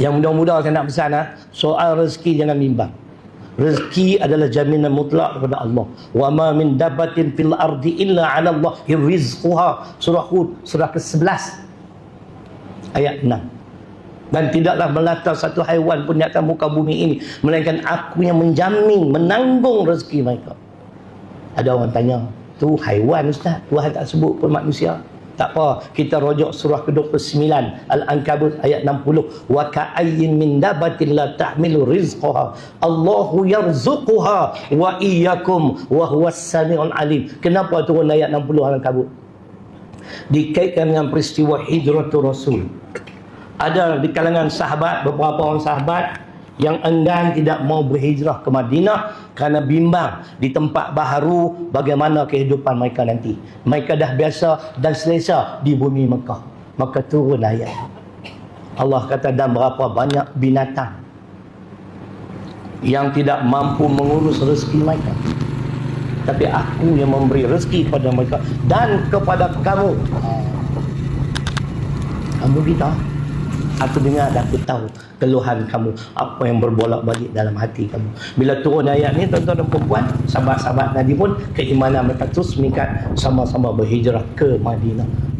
Yang muda-muda saya nak pesan ha, soal rezeki jangan bimbang. Rezeki adalah jaminan mutlak daripada Allah. Wa ma min dabbatin fil ardi illa 'ala Allah rizquha. Surah Hud surah ke-11 ayat 6. Dan tidaklah melata satu haiwan pun di atas muka bumi ini melainkan aku yang menjamin menanggung rezeki mereka. Ada orang tanya, tu haiwan ustaz, Tuhan tak sebut pun manusia. Tak apa, kita rujuk surah ke-29 Al-Ankabut ayat 60. Wa ka'ayyin min dabatin la tahmilu rizqaha. Allahu yarzuquha wa iyyakum wa huwas samiul alim. Kenapa turun ayat 60 Al-Ankabut? Dikaitkan dengan peristiwa hijratul Rasul. Ada di kalangan sahabat beberapa orang sahabat yang enggan tidak mau berhijrah ke Madinah kerana bimbang di tempat baharu bagaimana kehidupan mereka nanti. Mereka dah biasa dan selesa di bumi Mekah. Maka turun ayat. Allah kata dan berapa banyak binatang yang tidak mampu mengurus rezeki mereka. Tapi aku yang memberi rezeki kepada mereka dan kepada kamu. Kamu kita. Aku dengar dan aku tahu keluhan kamu. Apa yang berbolak-balik dalam hati kamu. Bila turun ayat ni tuan-tuan dan perempuan, sahabat-sahabat Nabi pun keimanan mereka terus meningkat sama-sama berhijrah ke Madinah.